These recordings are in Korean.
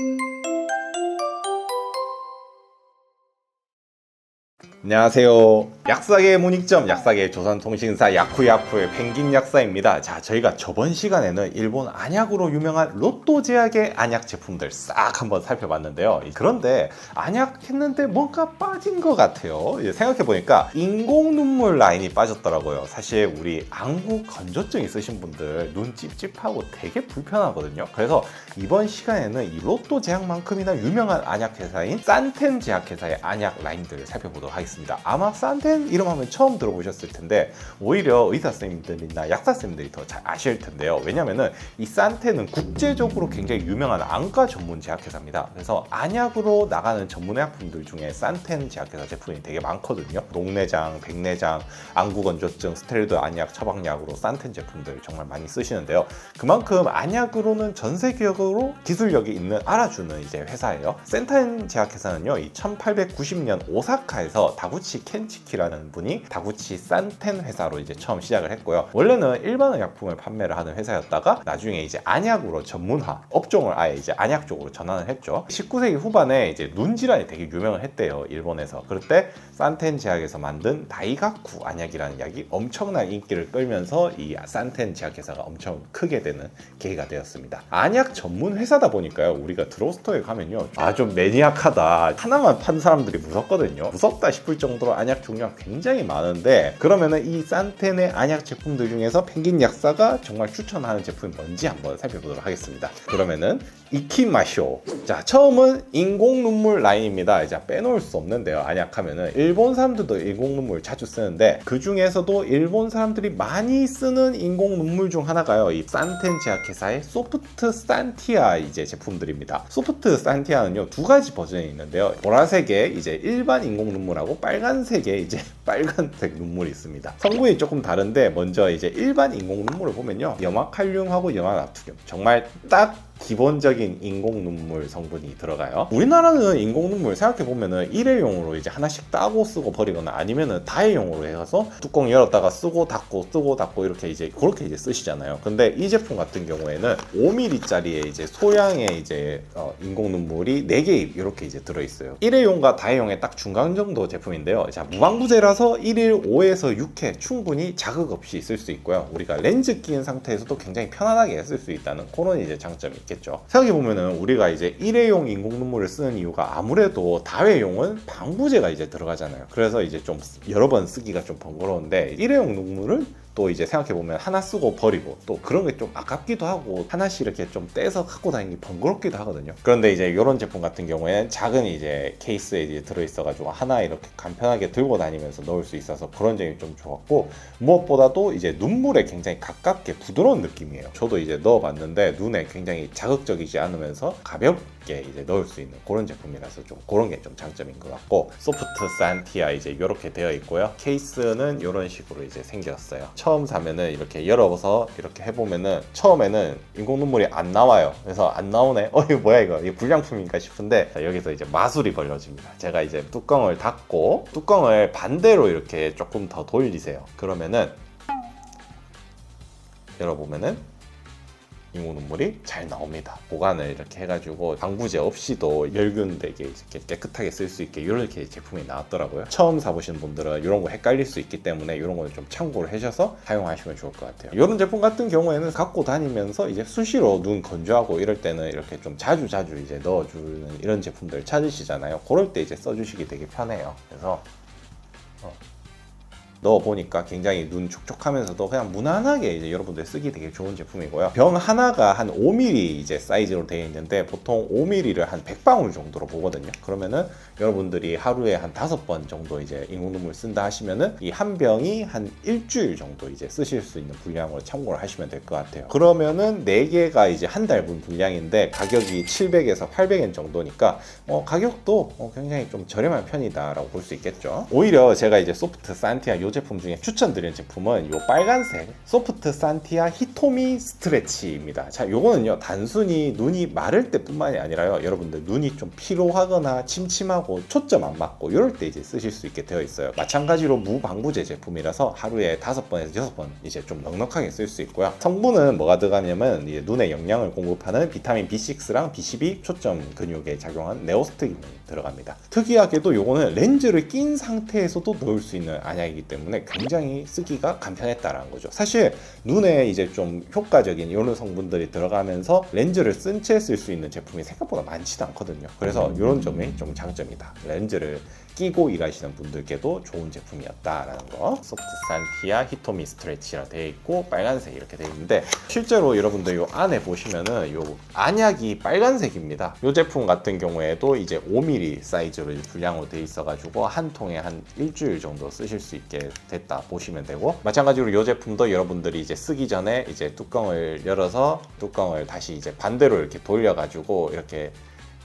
Thank you. 안녕하세요. 약사계 문익점 약사계 조선통신사 야쿠야쿠의 펭귄 약사입니다. 자, 저희가 저번 시간에는 일본 안약으로 유명한 로또 제약의 안약 제품들 싹 한번 살펴봤는데요. 그런데 안약 했는데 뭔가 빠진 것 같아요. 생각해 보니까 인공 눈물 라인이 빠졌더라고요. 사실 우리 안구 건조증 있으신 분들 눈 찝찝하고 되게 불편하거든요. 그래서 이번 시간에는 이 로또 제약만큼이나 유명한 안약 회사인 산텐 제약 회사의 안약 라인들을 살펴보도록 하겠습니다. 아마 산텐 이름 하면 처음 들어보셨을 텐데 오히려 의사 선생님들이나 약사 선생님들이 더 잘 아실 텐데요. 왜냐면은 이 산텐은 국제적으로 굉장히 유명한 안과 전문 제약 회사입니다. 그래서 안약으로 나가는 전문 의약품들 중에 산텐 제약 회사 제품이 되게 많거든요. 녹내장, 백내장, 안구 건조증, 스테로이드 안약, 처방약으로 산텐 제품들 정말 많이 쓰시는데요. 그만큼 안약으로는 전 세계적으로 기술력이 있는 알아주는 이제 회사예요. 센탄 제약회사는요, 이 1890년 오사카에서 다구치 켄치키라는 분이 다구치 산텐 회사로 이제 처음 시작을 했고요. 원래는 일반 의약품을 판매를 하는 회사였다가 나중에 이제 안약으로 전문화, 업종을 아예 이제 안약 쪽으로 전환을 했죠. 19세기 후반에 이제 눈 질환이 되게 유명을 했대요, 일본에서. 그럴 때 산텐 제약에서 만든 다이가쿠 안약이라는 약이 엄청난 인기를 끌면서 이 산텐 제약회사가 엄청 크게 되는 계기가 되었습니다. 안약 전문 회사다 보니까요, 우리가 드로스토에 가면요, 아 좀 매니악하다. 하나만 판 사람들이 무섭거든요. 무섭다 싶을 정도로 안약 종류가 굉장히 많은데 그러면은 이 산텐의 안약 제품들 중에서 펭귄 약사가 정말 추천하는 제품이 뭔지 한번 살펴보도록 하겠습니다. 그러면은 이키마쇼. 자, 처음은 인공 눈물 라인입니다. 이제 빼놓을 수 없는데요. 안약하면은 일본 사람들도 인공 눈물 자주 쓰는데 그 중에서도 일본 사람들이 많이 쓰는 인공 눈물 중 하나가요. 이 산텐 제약회사의 소프트 산티아 이제 제품들입니다. 소프트 산티아는요 두 가지 버전이 있는데요. 보라색의 이제 일반 인공 눈물하고 빨간색의 이제 빨간색 눈물이 있습니다. 성분이 조금 다른데 먼저 이제 일반 인공 눈물을 보면요 염화칼륨하고 염화나트륨 정말 딱 기본적인 인공 눈물 성분이 들어가요. 우리나라는 인공 눈물 생각해 보면은 일회용으로 이제 하나씩 따고 쓰고 버리거나 아니면은 다회용으로 해서 뚜껑 열었다가 쓰고 닫고 쓰고 닫고 이렇게 이제 그렇게 이제 쓰시잖아요. 근데 이 제품 같은 경우에는 5mm짜리의 이제 소량의 이제 어, 인공 눈물이 4개 이렇게 이제 들어 있어요. 일회용과 다회용의 딱 중간 정도 제품인데요. 자, 무방부제라서 1일 5에서 6회 충분히 자극 없이 쓸 수 있고요. 우리가 렌즈 끼는 상태에서도 굉장히 편안하게 쓸 수 있다는 그런 이제 장점이 있 겠죠. 생각해 보면은 우리가 이제 일회용 인공 눈물을 쓰는 이유가 아무래도 다회용은 방부제가 이제 들어가잖아요. 그래서 이제 좀 여러 번 쓰기가 좀 번거로운데 일회용 눈물은 또 이제 생각해 보면 하나 쓰고 버리고 또 그런 게 좀 아깝기도 하고 하나씩 이렇게 좀 떼서 갖고 다니기 번거롭기도 하거든요. 그런데 이제 이런 제품 같은 경우에는 작은 이제 케이스에 이제 들어 있어가지고 하나 이렇게 간편하게 들고 다니면서 넣을 수 있어서 그런 점이 좀 좋았고 무엇보다도 이제 눈물에 굉장히 가깝게 부드러운 느낌이에요. 저도 이제 넣어봤는데 눈에 굉장히 자극적이지 않으면서 가볍게 이제 넣을 수 있는 그런 제품이라서 좀 그런 게 좀 장점인 것 같고 소프트 산티아 이제 이렇게 되어 있고요. 케이스는 이런 식으로 이제 생겼어요. 처음 사면은 이렇게 열어서 이렇게 해보면은 처음에는 인공 눈물이 안 나와요. 그래서 안 나오네. 어 이거 뭐야 이거 이거 불량품인가 싶은데 자, 여기서 이제 마술이 벌려집니다. 제가 이제 뚜껑을 닫고 뚜껑을 반대로 이렇게 조금 더 돌리세요. 그러면은 열어보면은 인공 눈물이 잘 나옵니다. 보관을 이렇게 해가지고 방부제 없이도 열균되게 이렇게 깨끗하게 쓸 수 있게 이렇게 제품이 나왔더라고요. 처음 사보시는 분들은 이런 거 헷갈릴 수 있기 때문에 이런 거는 좀 참고를 하셔서 사용하시면 좋을 것 같아요. 이런 제품 같은 경우에는 갖고 다니면서 이제 수시로 눈 건조하고 이럴 때는 이렇게 좀 자주 자주 이제 넣어주는 이런 제품들 찾으시잖아요. 그럴 때 이제 써주시기 되게 편해요. 그래서 어. 넣어 보니까 굉장히 눈 촉촉하면서도 그냥 무난하게 이제 여러분들 쓰기 되게 좋은 제품이고요. 병 하나가 한 5mm 이제 사이즈로 되어 있는데 보통 5mm를 한 100방울 정도로 보거든요. 그러면은 여러분들이 하루에 한 다섯 번 정도 이제 인공눈물 쓴다 하시면은 이 한 병이 한 일주일 정도 이제 쓰실 수 있는 분량으로 참고를 하시면 될 것 같아요. 그러면은 4개가 이제 한 달분 분량인데 가격이 700에서 800엔 정도니까 어, 가격도 어, 굉장히 좀 저렴한 편이다라고 볼 수 있겠죠. 오히려 제가 이제 소프트 산티아 요이 제품 중에 추천드리는 제품은 이 빨간색 소프트 산티아 히토미 스트레치입니다. 자, 요거는요 단순히 눈이 마를 때뿐만이 아니라요 여러분들 눈이 좀 피로하거나 침침하고 초점 안 맞고 이럴 때 이제 쓰실 수 있게 되어 있어요. 마찬가지로 무방부제 제품이라서 하루에 다섯 번에서 여섯 번 이제 좀 넉넉하게 쓸 수 있고요. 성분은 뭐가 들어가냐면 이제 눈에 영양을 공급하는 비타민 B6랑 B12 초점 근육에 작용한 네오스틱이 들어갑니다. 특이하게도 요거는 렌즈를 낀 상태에서도 넣을 수 있는 안약이기 때문에 굉장히 쓰기가 간편했다라는 거죠. 사실 눈에 이제 좀 효과적인 이런 성분들이 들어가면서 렌즈를 쓴 채 쓸 수 있는 제품이 생각보다 많지도 않거든요. 그래서 이런 점이 좀 장점이다. 렌즈를 끼고 일하시는 분들께도 좋은 제품이었다라는 거. 소프트 산티아 히토미 스트레치라 되어 있고 빨간색 이렇게 되어 있는데 실제로 여러분들 요 안에 보시면은 요 안약이 빨간색입니다. 요 제품 같은 경우에도 이제 5mm 사이즈로 분량으로 되어 있어가지고 한 통에 한 일주일 정도 쓰실 수 있게 됐다 보시면 되고 마찬가지로 요 제품도 여러분들이 이제 쓰기 전에 이제 뚜껑을 열어서 뚜껑을 다시 이제 반대로 이렇게 돌려가지고 이렇게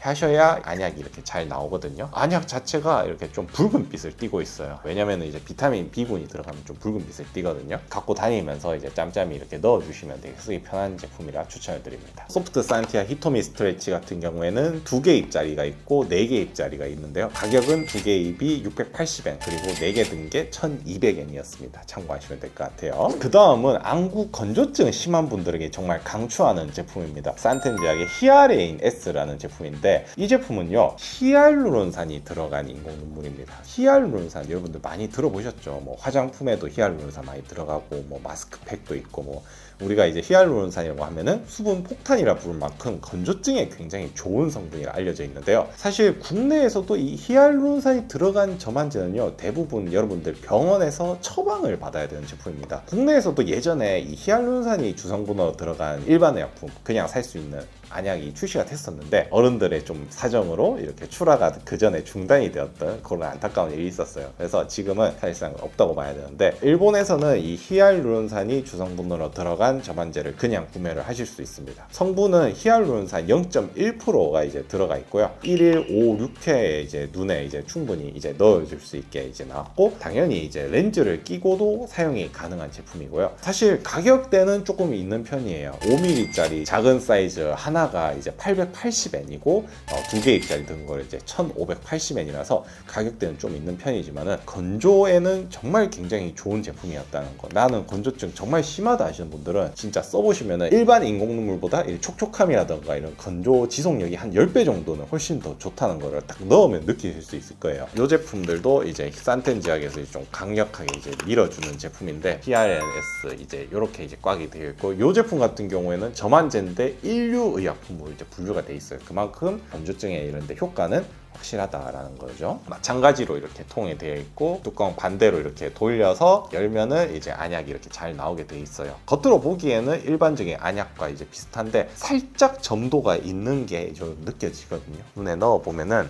하셔야 안약이 이렇게 잘 나오거든요. 안약 자체가 이렇게 좀 붉은빛을 띠고 있어요. 왜냐면 이제 비타민 B군이 들어가면 좀 붉은빛을 띠거든요. 갖고 다니면서 이제 짬짬이 이렇게 넣어주시면 되게 쓰기 편한 제품이라 추천을 드립니다. 소프트 산티아 히토미 스트레치 같은 경우에는 두 개 입자리가 있고 네 개 입자리가 있는데요. 가격은 두 개 입이 680엔 그리고 네 개 든 게 1200엔이었습니다. 참고하시면 될 것 같아요. 그 다음은 안구 건조증 심한 분들에게 정말 강추하는 제품입니다. 산텐지약의 히아레인 S라는 제품인데 이 제품은요 히알루론산이 들어간 인공 눈물입니다. 히알루론산 여러분들 많이 들어보셨죠? 뭐 화장품에도 히알루론산 많이 들어가고 뭐 마스크팩도 있고 뭐 우리가 이제 히알루론산이라고 하면은 수분 폭탄이라 부를 만큼 건조증에 굉장히 좋은 성분이 알려져 있는데요. 사실 국내에서도 이 히알루론산이 들어간 저만제는요 대부분 여러분들 병원에서 처방을 받아야 되는 제품입니다. 국내에서도 예전에 이 히알루론산이 주성분으로 들어간 일반 의약품 그냥 살 수 있는 안약이 출시가 됐었는데 어른들의 좀 사정으로 이렇게 출하가 그 전에 중단이 되었던 그런 안타까운 일이 있었어요. 그래서 지금은 사실상 없다고 봐야 되는데 일본에서는 이 히알루론산이 주성분으로 들어간 저반제를 그냥 구매를 하실 수 있습니다. 성분은 히알루론산 0.1%가 이제 들어가 있고요. 1일 5, 6회 이제 눈에 이제 충분히 이제 넣어줄 수 있게 이제 나왔고 당연히 이제 렌즈를 끼고도 사용이 가능한 제품이고요. 사실 가격대는 조금 있는 편이에요. 5mm짜리 작은 사이즈 하나 가 이제 880엔이고 어, 두 개짜리 든 걸 이제 1,580엔이라서 가격대는 좀 있는 편이지만은 건조에는 정말 굉장히 좋은 제품이었다는 거. 나는 건조증 정말 심하다 하시는 분들은 진짜 써보시면은 일반 인공 눈물보다 이 촉촉함이라던가 이런 건조 지속력이 한 10배 정도는 훨씬 더 좋다는 거를 딱 넣으면 느끼실 수 있을 거예요. 이 제품들도 이제 산텐 지역에서 좀 강력하게 이제 밀어주는 제품인데 PRNS 이제 이렇게 이제 꽉이 되어 있고 이 제품 같은 경우에는 저만제인데 인류 의 약품으로 이제 분류가 돼 있어요. 그만큼 건조증에 이런 데 효과는 확실하다라는 거죠. 마찬가지로 이렇게 통에 되어 있고 뚜껑 반대로 이렇게 돌려서 열면은 이제 안약이 이렇게 잘 나오게 돼 있어요. 겉으로 보기에는 일반적인 안약과 이제 비슷한데 살짝 점도가 있는 게 좀 느껴지거든요. 눈에 넣어 보면은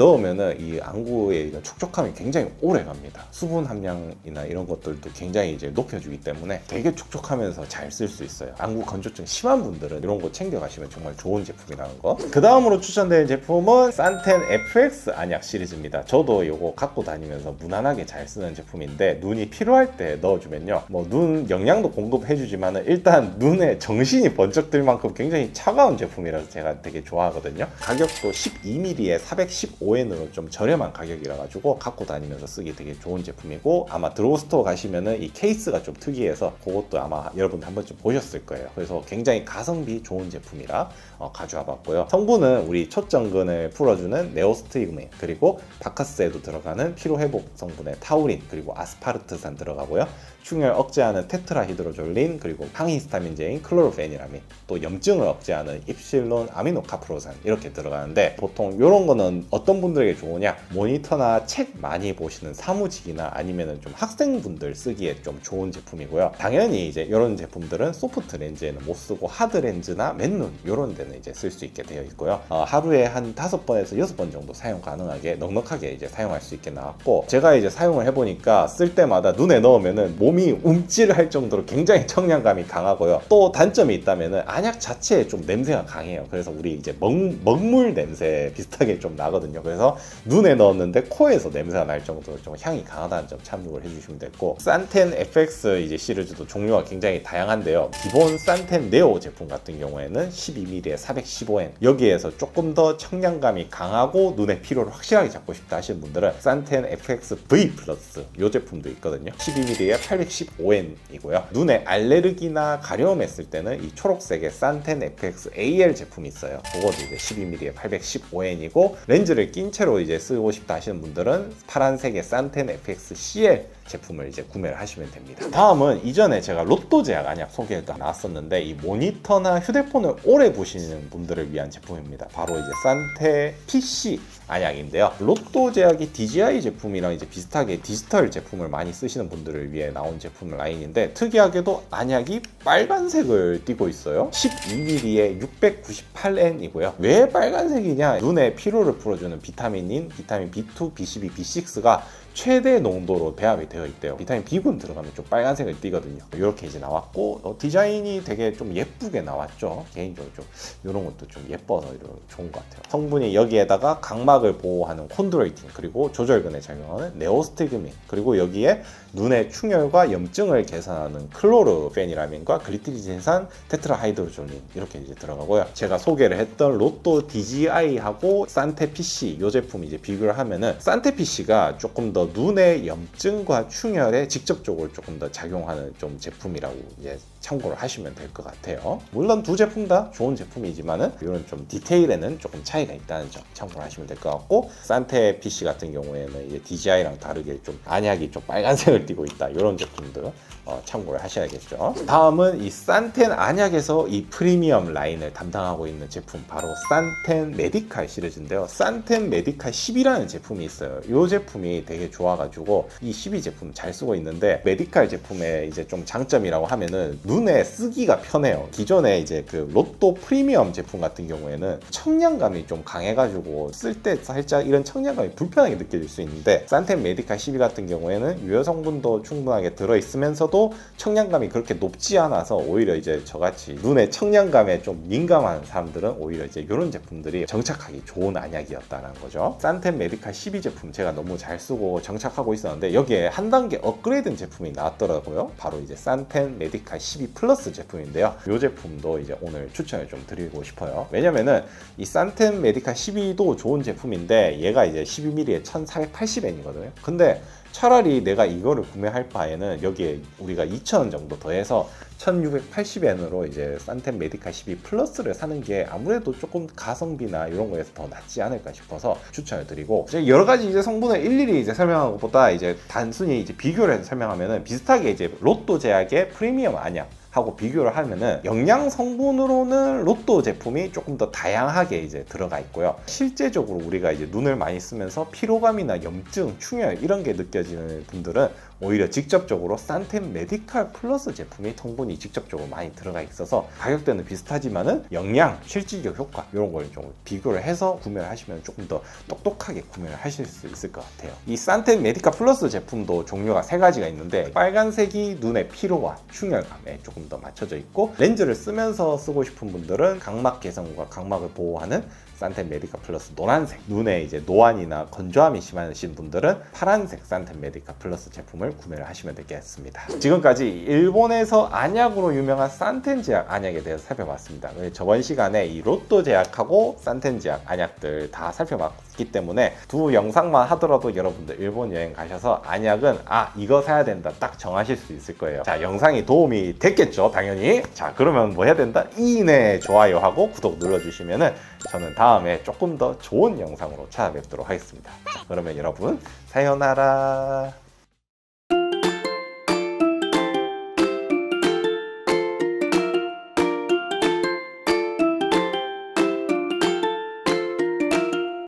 넣으면은 이 안구의 이런 촉촉함이 굉장히 오래 갑니다. 수분 함량이나 이런 것들도 굉장히 이제 높여주기 때문에 되게 촉촉하면서 잘 쓸 수 있어요. 안구 건조증 심한 분들은 이런 거 챙겨가시면 정말 좋은 제품이라는 거. 그 다음으로 추천드리는 제품은 산텐 FX 안약 시리즈입니다. 저도 이거 갖고 다니면서 무난하게 잘 쓰는 제품인데 눈이 필요할 때 넣어주면요. 뭐 눈 영양도 공급해주지만은 일단 눈에 정신이 번쩍 들 만큼 굉장히 차가운 제품이라서 제가 되게 좋아하거든요. 가격도 12mm에 415 5엔으로 좀 저렴한 가격이라 가지고 갖고 다니면서 쓰기 되게 좋은 제품이고 아마 드로우스토어 가시면은 이 케이스가 좀 특이해서 그것도 아마 여러분들 한 번쯤 보셨을 거예요. 그래서 굉장히 가성비 좋은 제품이라 어, 가져와 봤고요. 성분은 우리 초정근을 풀어주는 네오스티그민 그리고 바카스에도 들어가는 피로회복 성분의 타우린 그리고 아스파르트산 들어가고요. 충혈 억제하는 테트라히드로졸린 그리고 항히스타민제인 클로로페니라민 또 염증을 억제하는 입실론 아미노카프로산 이렇게 들어가는데 보통 이런 거는 어떤 분들에게 좋으냐 모니터나 책 많이 보시는 사무직이나 아니면은 좀 학생분들 쓰기에 좀 좋은 제품이고요 당연히 이제 이런 제품들은 소프트 렌즈에는 못 쓰고 하드 렌즈나 맨눈 이런 데는 이제 쓸 수 있게 되어 있고요 어, 하루에 한 다섯 번에서 여섯 번 정도 사용 가능하게 넉넉하게 이제 사용할 수 있게 나왔고 제가 이제 사용을 해보니까 쓸 때마다 눈에 넣으면은 몸이 움찔할 정도로 굉장히 청량감이 강하고요. 또 단점이 있다면은 안약 자체에 좀 냄새가 강해요. 그래서 우리 이제 먹, 먹물 냄새 비슷하게 좀 나거든요. 있거든요. 그래서 눈에 넣었는데 코에서 냄새가 날 정도로 좀 향이 강하다는 점 참고를 해주시면 됐고 산텐 FX 이제 시리즈도 종류가 굉장히 다양한데요. 기본 산텐 네오 제품 같은 경우에는 12mm에 415N 여기에서 조금 더 청량감이 강하고 눈의 피로를 확실하게 잡고 싶다 하시는 분들은 산텐 FX V 플러스 이 제품도 있거든요. 12mm에 815N이고요. 눈에 알레르기나 가려움 했을 때는 이 초록색의 산텐 FX AL 제품이 있어요. 그것도 이제 12mm에 815N이고 렌즈를 낀 채로 이제 쓰고 싶다 하시는 분들은 파란색의 산텐 FX CL 제품을 이제 구매를 하시면 됩니다. 다음은 이전에 제가 로또 제약 안약 소개가 나왔었는데 이 모니터나 휴대폰을 오래 보시는 분들을 위한 제품입니다. 바로 이제 산테 PC 안약인데요. 로또 제약이 DJI 제품이랑 이제 비슷하게 디지털 제품을 많이 쓰시는 분들을 위해 나온 제품 라인인데 특이하게도 안약이 빨간색을 띠고 있어요. 12mm에 698N이고요. 왜 빨간색이냐? 눈의 피로를 풀어주는 비타민인 비타민 B2, B12, B6가 최대 농도로 배합이 되어 있대요. 비타민 B군 들어가면 좀 빨간색을 띠거든요. 이렇게 이제 나왔고 어, 디자인이 되게 좀 예쁘게 나왔죠. 개인적으로 좀 이런 것도 좀 예뻐서 좋은 것 같아요. 성분이 여기에다가 각막을 보호하는 콘드로이틴 그리고 조절근에 작용하는 네오스티그민 그리고 여기에 눈의 충혈과 염증을 개선하는 클로르페니라민과 글리티리진산 테트라하이드로졸린 이렇게 이제 들어가고요. 제가 소개를 했던 로또 DGI하고 산테 PC 이 제품 이제 비교를 하면은 산테 PC가 조금 더 눈의 염증과 충혈에 직접적으로 조금 더 작용하는 좀 제품이라고 이제 참고를 하시면 될 것 같아요. 물론 두 제품 다 좋은 제품이지만은 이런 좀 디테일에는 조금 차이가 있다는 점 참고를 하시면 될 것 같고 산테 PC 같은 경우에는 이제 DJI랑 다르게 좀 안약이 좀 빨간색을 띠고 있다 이런 제품들 어, 참고를 하셔야겠죠. 다음은 이 산텐 안약에서 이 프리미엄 라인을 담당하고 있는 제품 바로 산텐 메디칼 시리즈인데요. 산텐 메디칼 10이라는 제품이 있어요. 이 제품이 되게 좋아가지고 이 12 제품 잘 쓰고 있는데 메디칼 제품의 이제 좀 장점이라고 하면은 눈에 쓰기가 편해요. 기존에 이제 그 로또 프리미엄 제품 같은 경우에는 청량감이 좀 강해가지고 쓸 때 살짝 이런 청량감이 불편하게 느껴질 수 있는데 산텐 메디칼 12 같은 경우에는 유효 성분도 충분하게 들어 있으면서도 청량감이 그렇게 높지 않아서 오히려 이제 저같이 눈에 청량감에 좀 민감한 사람들은 오히려 이제 이런 제품들이 정착하기 좋은 안약이었다는 거죠. 산텐 메디칼 12 제품 제가 너무 잘 쓰고 정착하고 있었는데 여기에 한 단계 업그레이드 제품이 나왔더라고요. 바로 이제 산텐 메디칼 12 플러스 제품인데요. 이 제품도 이제 오늘 추천을 좀 드리고 싶어요. 왜냐면은 이 산텐 메디칼 12도 좋은 제품인데 얘가 이제 12mm에 1480엔이거든요. 근데 차라리 내가 이거를 구매할 바에는 여기에 우리가 2,000원 정도 더해서 1,680엔으로 이제 산텐 메디카 12 플러스를 사는 게 아무래도 조금 가성비나 이런 거에서 더 낫지 않을까 싶어서 추천을 드리고 이제 여러 가지 이제 성분을 일일이 이제 설명하는 것보다 이제 단순히 이제 비교를 해서 설명하면은 비슷하게 이제 로또 제약의 프리미엄 안약 하고 비교를 하면은 영양 성분으로는 로또 제품이 조금 더 다양하게 이제 들어가 있고요. 실제적으로 우리가 이제 눈을 많이 쓰면서 피로감이나 염증, 충혈 이런 게 느껴지는 분들은 오히려 직접적으로 산텐 메디칼 플러스 제품이 성분이 직접적으로 많이 들어가 있어서 가격대는 비슷하지만은 영양, 실질적 효과 이런 걸 좀 비교를 해서 구매를 하시면 조금 더 똑똑하게 구매를 하실 수 있을 것 같아요. 이 산텐 메디칼 플러스 제품도 종류가 세 가지가 있는데 빨간색이 눈의 피로와 충혈감에 조금 더 맞춰져 있고 렌즈를 쓰면서 쓰고 싶은 분들은 각막 개선과 각막을 보호하는 산텐 메디카 플러스 노란색 눈에 이제 노안이나 건조함이 심하신 분들은 파란색 산텐 메디카 플러스 제품을 구매를 하시면 되겠습니다. 지금까지 일본에서 안약으로 유명한 산텐 제약 안약에 대해서 살펴봤습니다. 저번 시간에 이 로또 제약하고 산텐 제약 안약들 다 살펴봤기 때문에 두 영상만 하더라도 여러분들 일본 여행 가셔서 안약은 아 이거 사야 된다 딱 정하실 수 있을 거예요. 자 영상이 도움이 됐겠죠 당연히? 자 그러면 뭐 해야 된다? 이내 좋아요하고 구독 눌러주시면은 저는 다음 에 조금 더 좋은 영상으로 찾아뵙도록 하겠습니다. 자, 그러면 여러분, 사요나라.